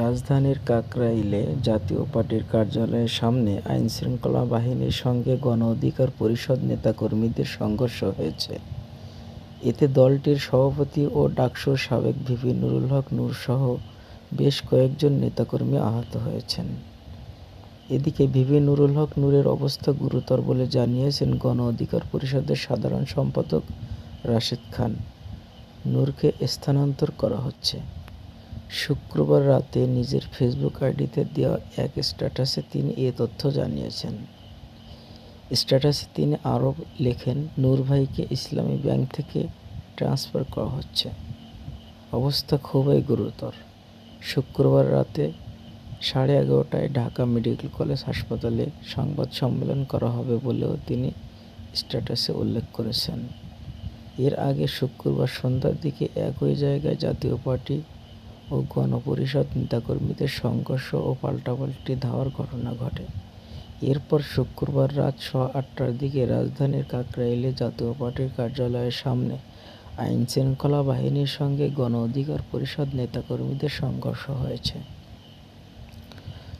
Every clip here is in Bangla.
রাজধানীর কাকরাইলে জাতীয় পার্টির কার্যালয়ের সামনে আইনশৃঙ্খলা বাহিনীর সঙ্গে গণ অধিকার পরিষদ নেতাকর্মীদের সংঘর্ষ হয়েছে। এতে দলটির সভাপতি ও ডাকসুর সাবেক ভিপি নুরুল হক নূরসহ বেশ কয়েকজন নেতাকর্মী আহত হয়েছেন। এদিকে ভিপি নুরুল হক নূরের অবস্থা গুরুতর বলে জানিয়েছেন গণ অধিকার পরিষদের সাধারণ সম্পাদক রাশেদ খান। নূরকে স্থানান্তর করা হচ্ছে। শুক্রবার রাতে নিজের ফেসবুক আইডিতে দেওয়া এক স্ট্যাটাসে তিনি এ তথ্য জানিয়েছেন। স্ট্যাটাসে তিনি আরও লেখেন, নূর ভাইকে ইসলামী ব্যাংক থেকে ট্রান্সফার করা হচ্ছে। অবস্থা খুবই গুরুতর। শুক্রবার রাতে সাড়ে এগারোটায় ঢাকা মেডিকেল কলেজ হাসপাতালে সংবাদ সম্মেলন করা হবে বলেও তিনি স্ট্যাটাসে উল্লেখ করেছেন। এর আগে শুক্রবার সন্ধ্যার দিকে একই জায়গায় জাতীয় পার্টি ও গণপরিষদ নেতাকর্মীদের সংঘর্ষ ও পাল্টাপাল্টি ধাওয়ার ঘটনা ঘটে। এরপর শুক্রবার রাত সোয়া আটটার দিকে রাজধানীর কাকরাইলে জাতীয় পার্টির কার্যালয়ের সামনে আইন শৃঙ্খলা বাহিনীর সঙ্গে গণ অধিকার পরিষদ নেতাকর্মীদের সংঘর্ষ হয়েছে।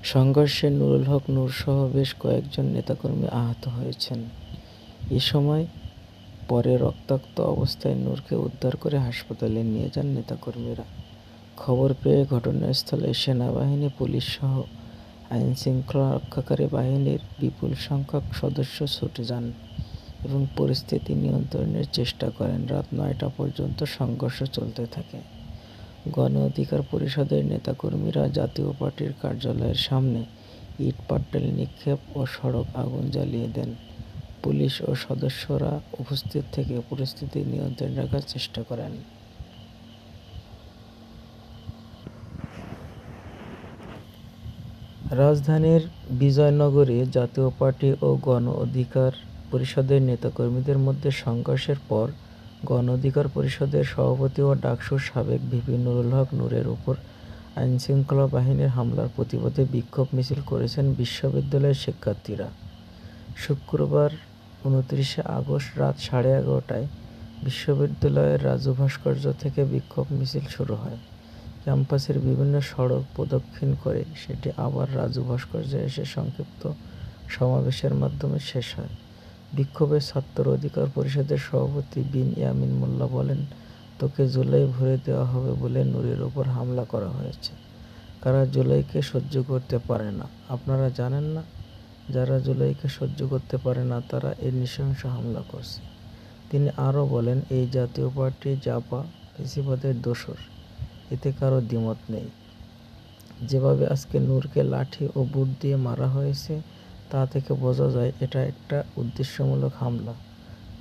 সংঘর্ষে নুরুল হক নূরসহ বেশ কয়েকজন নেতাকর্মী আহত হয়েছেন। এ সময় পরে রক্তাক্ত অবস্থায় নূরকে উদ্ধার করে হাসপাতালে নিয়ে যান নেতাকর্মীরা। খবর পেয়ে ঘটনাস্থলে সেনাবাহিনী, পুলিশ সহ আইন শৃঙ্খলা রক্ষাকারী বাহিনীর বিপুল সংখ্যক সদস্য ছুটে যান এবং পরিস্থিতি নিয়ন্ত্রণের চেষ্টা করেন। রাত নয়টা পর্যন্ত সংঘর্ষ চলতে থাকে। গণ অধিকার পরিষদের নেতাকর্মীরা জাতীয় পার্টির কার্যালয়ের সামনে ইট পাট্টেল নিক্ষেপ ও সড়ক আগুন জ্বালিয়ে দেন। পুলিশ ও সদস্যরা উপস্থিত থেকে পরিস্থিতি নিয়ন্ত্রণে রাখার চেষ্টা করেন। রাজধানীর বিজয়নগরে জাতীয় পার্টি ও গণ অধিকার পরিষদের নেতাকর্মীদের মধ্যে সংঘর্ষের পর গণ অধিকার পরিষদের সভাপতি ও ডাকসুর সাবেক ভিপি নুরুল হক নূরের উপর আইনশৃঙ্খলা বাহিনীর হামলার প্রতিবাদে বিক্ষোভ মিছিল করেছেন বিশ্ববিদ্যালয়ের শিক্ষার্থীরা। শুক্রবার উনত্রিশে আগস্ট রাত সাড়ে এগারোটায় বিশ্ববিদ্যালয়ের রাজু ভাস্কর্য থেকে বিক্ষোভ মিছিল শুরু হয়। ক্যাম্পাসের বিভিন্ন সড়ক প্রদক্ষিণ করে সেটি আবার রাজু ভাস্কর্যে এসে সংক্ষিপ্ত সমাবেশের মাধ্যমে শেষ হয়। বিক্ষোভে ছাত্র অধিকার পরিষদের সভাপতি বিন ইয়ামিন মোল্লা বলেন, তোকে জুলাই ভরে দেওয়া হবে বলে নুরের ওপর হামলা করা হয়েছে। কারা জুলাইকে সহ্য করতে পারে না, আপনারা জানেন না? যারা জুলাইকে সহ্য করতে পারে না, তারা এই নৃশংস হামলা করছে। তিনি আরও বলেন, এই জাতীয় পার্টি জাপা ফেসিবাদের দোসর। এতে কারও দ্বিমত নেই। যেভাবে আজকে নূরকে লাঠি ও বুট দিয়ে মারা হয়েছে, তা থেকে বোঝা যায় এটা একটা উদ্দেশ্যমূলক হামলা।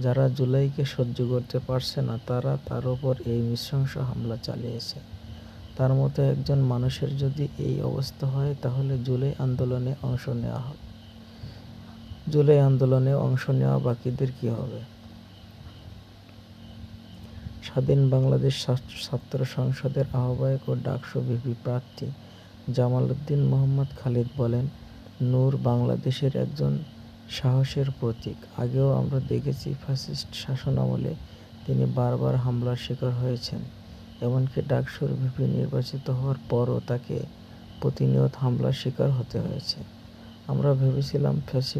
যারা জুলাইকে সহ্য করতে পারছে না, তারা তার উপর এই নৃশংস হামলা চালিয়েছে। তার মতো একজন মানুষের যদি এই অবস্থা হয়, তাহলে জুলাই আন্দোলনে অংশ নেওয়া হবে জুলাই আন্দোলনে অংশ নেওয়া বাকিদের কি হবে? স্বাধীন বাংলাদেশ ছাত্র সংসদের আহ্বায়ক ও ডাকসু ভিপি প্রার্থী জামাল উদ্দিন মোহাম্মদ খালিদ বলেন, নূর বাংলাদেশের একজন সাহসের প্রতীক। আগেও আমরা দেখেছি ফ্যাসিস্ট শাসনামলে তিনি বারবার হামলার শিকার হয়েছেন। এমনকি ডাকসুর ভিপি নির্বাচিত হওয়ার পরও তাকে প্রতিনিয়ত হামলার শিকার হতে হয়েছে। আমরা ভেবেছিলাম ফ্যাসি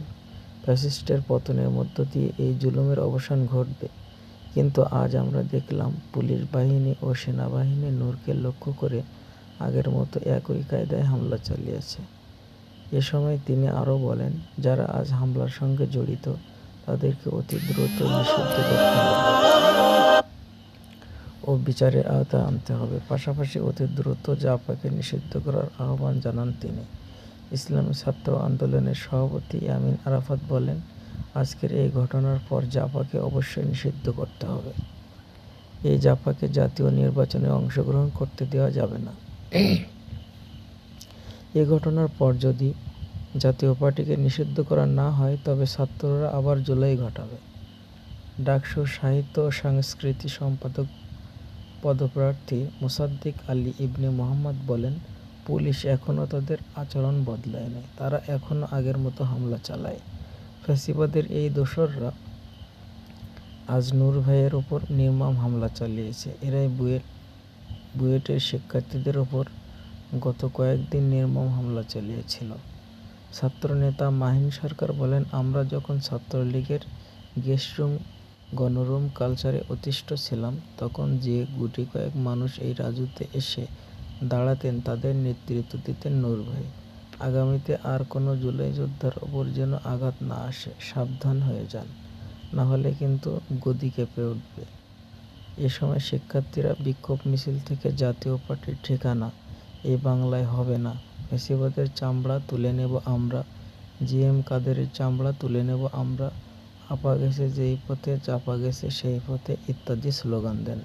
ফ্যাসিস্টের পতনের মধ্য দিয়ে এই জুলুমের অবসান ঘটবে। কিন্তু আজ আমরা দেখলাম পুলিশ বাহিনী ও সেনাবাহিনী নূরকে লক্ষ্য করে আগের মতো একই কায়দায় হামলা চালিয়েছে। এ সময় তিনি আরও বলেন, যারা আজ হামলার সঙ্গে জড়িত, তাদেরকে অতি দ্রুত নিষিদ্ধ করতে হবে ও বিচারের আওতায় আনতে হবে। পাশাপাশি অতি দ্রুত জাপাকে নিষিদ্ধ করার আহ্বান জানান তিনি। ইসলামী ছাত্র আন্দোলনের সভাপতি ইয়ামিন আরাফাত বলেন আজকের এই ঘটনার পর জাপাকে অবশ্যই নিষিদ্ধ করতে হবে। এই জাপাকে জাতীয় নির্বাচনে অংশগ্রহণ করতে দেওয়া যাবে না। এ ঘটনার পর যদি জাতীয় পার্টিকে নিষিদ্ধ করা না হয়, তবে ছাত্ররা আবার জুলাই ঘটাবে। ডাকসু সাহিত্য ও সংস্কৃতি সম্পাদক পদপ্রার্থী মুসাদ্দিক আলী ইবনে মোহাম্মদ বলেন, পুলিশ এখনও তাদের আচরণ বদলায় নাই। তারা এখনও আগের মতো হামলা চালায়। ফ্যাসিবাদের এই দোসররা আজ নূর ভাইয়ের ওপর নির্মম হামলা চালিয়েছে। এরাই বুয়েট, বুয়েটের শিক্ষার্থীদের ওপর গত কয়েকদিন নির্মম হামলা চালিয়েছিল। ছাত্রনেতা মাহিন সরকার বলেন, আমরা যখন ছাত্রলীগের গেস্টরুম, গণরুম কালচারে অতিষ্ঠ ছিলাম, তখন যে গুটি কয়েক মানুষ এই রাজুতে এসে দাঁড়াতেন, তাদের নেতৃত্ব দিতেন নূর ভাই। আগামীতে আর কোনো জুলাই যোদ্ধার ওপর যেন আঘাত না আসে, সাবধান হয়ে যান। না হলে কিন্তু গদি কেঁপে উঠবে। এ সময় শিক্ষার্থীরা বিক্ষোভ মিছিল থেকে জাতীয় পার্টির ঠিকানা এই বাংলায় হবে না। ফেসিবাদের চামড়া তুলে নেব আমরা। জি এম কাদেরের চামড়া তুলে নেব আমরা। আপা গেছে যেই পথে, চাপা গেছে সেই পথে ইত্যাদি স্লোগান দেন।